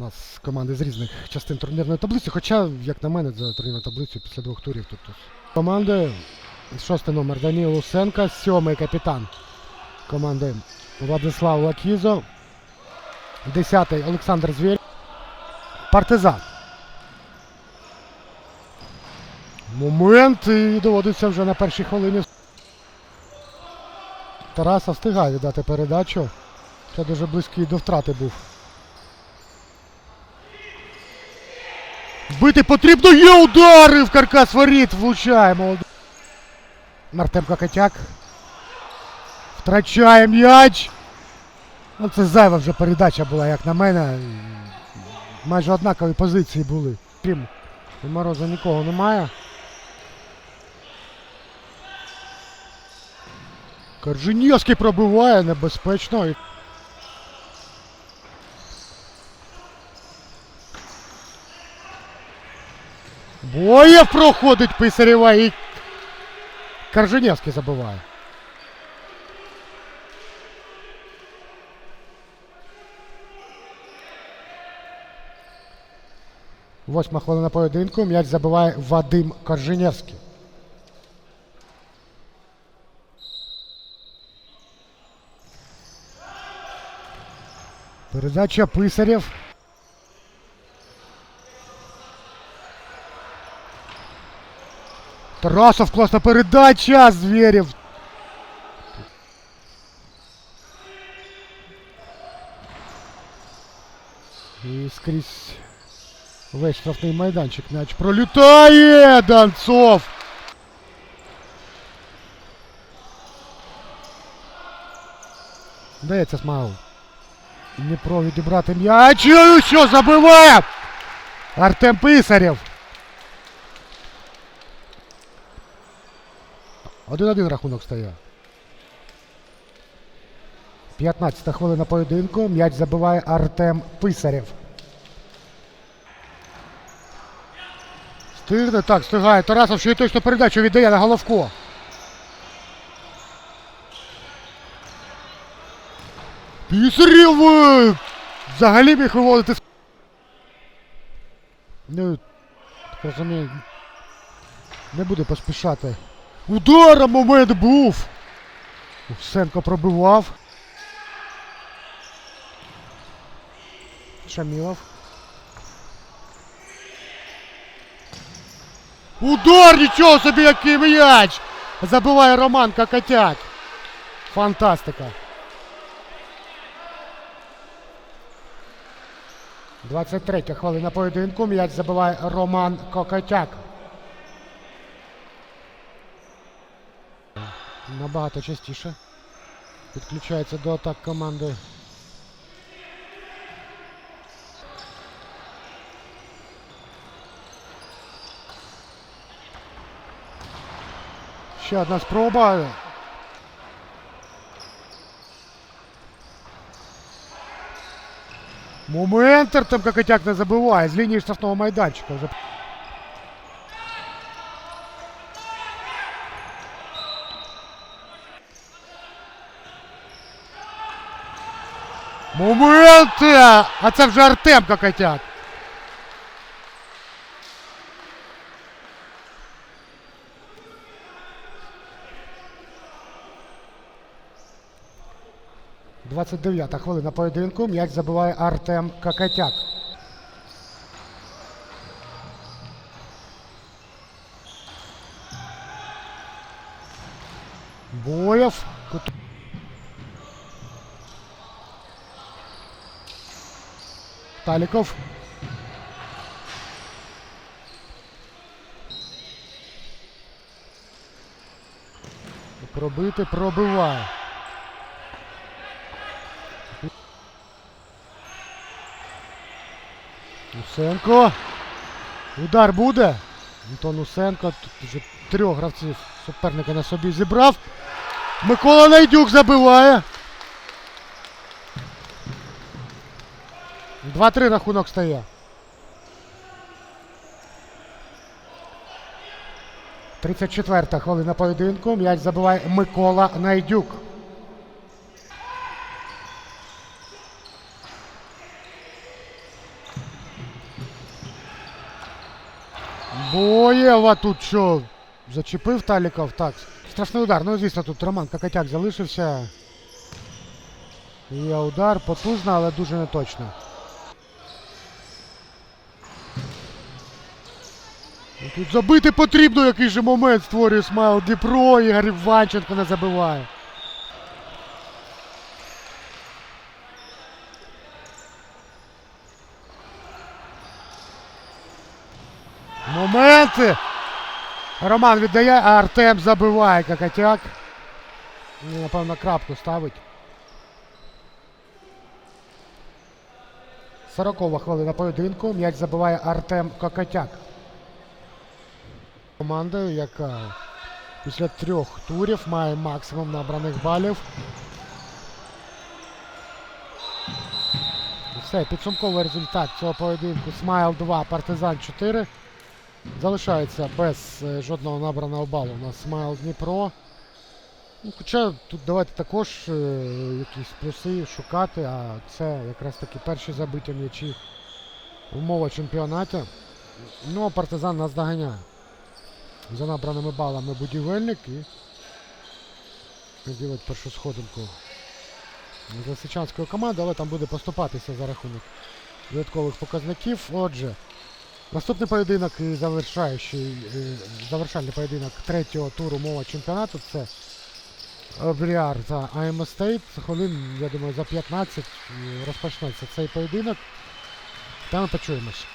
У нас команди з різних частин турнірної таблиці, хоча, як на мене, за турнірну таблицю після двох турів тут команди. Шостий номер Даніл Лусенко, сьомий капітан команди Владислав Лакізо. Десятий Олександр Звєр. Партизан. Момент і доводиться вже на першій хвилині. Тараса встигає віддати передачу. Ще дуже близький до втрати був. Бити потрібно, є удари в каркас воріт, влучає молодий. Артем Кокотяк. Втрачає м'яч. Ну, це зайва вже передача була, як на мене. Майже однакові позиції були. Крім Мороза нікого немає. Корженєвський пробиває небезпечно. Боєв проходить Писарєва і Корженєвський забиває. Восьма хвилина поєдинку. М'яч забиває Вадим Корженєвський. Передача Писарєв. Тарасов, класна передача. Звєрєв. І скрізь весь штрафний майданчик м'яч пролітає Донцов. Дається смагу. Дніпро відібрати м'яч. І Що забиває? Артем Писарєв. Один-один рахунок стає. 15-та хвилина поєдинку. М'яч забиває Артем Писарєв. Стигне, так, стигає. Тарасов ще й точно передачу віддає на головко. Пісарєв! Взагалі міг виводити. Ну, розумію, не буде поспішати. Удара момент був. Сенко пробивав. Шамілов. Удар! Нічого собі який м'яч! Забиває Роман Кокотяк. Фантастика. 23 хвилина поєдинку. М'яч забиває Роман Кокотяк. Набагато частіше. Підключається до атак команди. Ще одна спроба. Момент Артем Кокотяк не забиває з лінії штрафного майданчика. Вже Момент! А це вже Артем Кокотяк. Двадцять дев'ята хвилина поєдинку. М'яч забиває Артем Кокотяк. Боєв. Таліков. Пробити пробиває. Усенко. Удар буде. Антон Усенко. Тут вже трьох гравців суперника на собі зібрав. Микола Найдюк забиває. 2-3 рахунок стає. Тридцять четверта хвилина поєдинку. М'яч забиває Микола Найдюк. Боєва тут що зачепив Таліков. Так. Страшний удар. Ну, звісно, тут Роман Какатяк залишився. Є удар потужно, але дуже неточно. Тут забити потрібно, який же момент створює Смайл Дніпро, Ігор Іванченко не забиває. Моменти! Роман віддає, а Артем забиває Кокотяк. Ну, Напевно, крапку ставить. Сорокова хвилина поєдинку. М'яч забиває Артем Кокотяк. Командою, яка після трьох турів має максимум набраних балів. Все, підсумковий результат цього поєдинку. Смайл 2, Партизан 4. Залишається без е, жодного набраного балу у нас Смайл Дніпро. Ну, хоча тут давайте також е, якісь плюси шукати, а це якраз таки перші забиті м'ячі умова чемпіонаті. Ну, а партизан нас доганяє. За набраними балами будівельник і ділить першу сходинку з Лисичанської команди, але там буде поступатися за рахунок додаткових показників. Отже, наступний поєдинок і завершаючий, е, завершальний поєдинок третього туру мова чемпіонату це Бріар та АМ Стейт. Хвилин, я думаю, за 15 е, розпочнеться цей поєдинок. Та ми почуємось.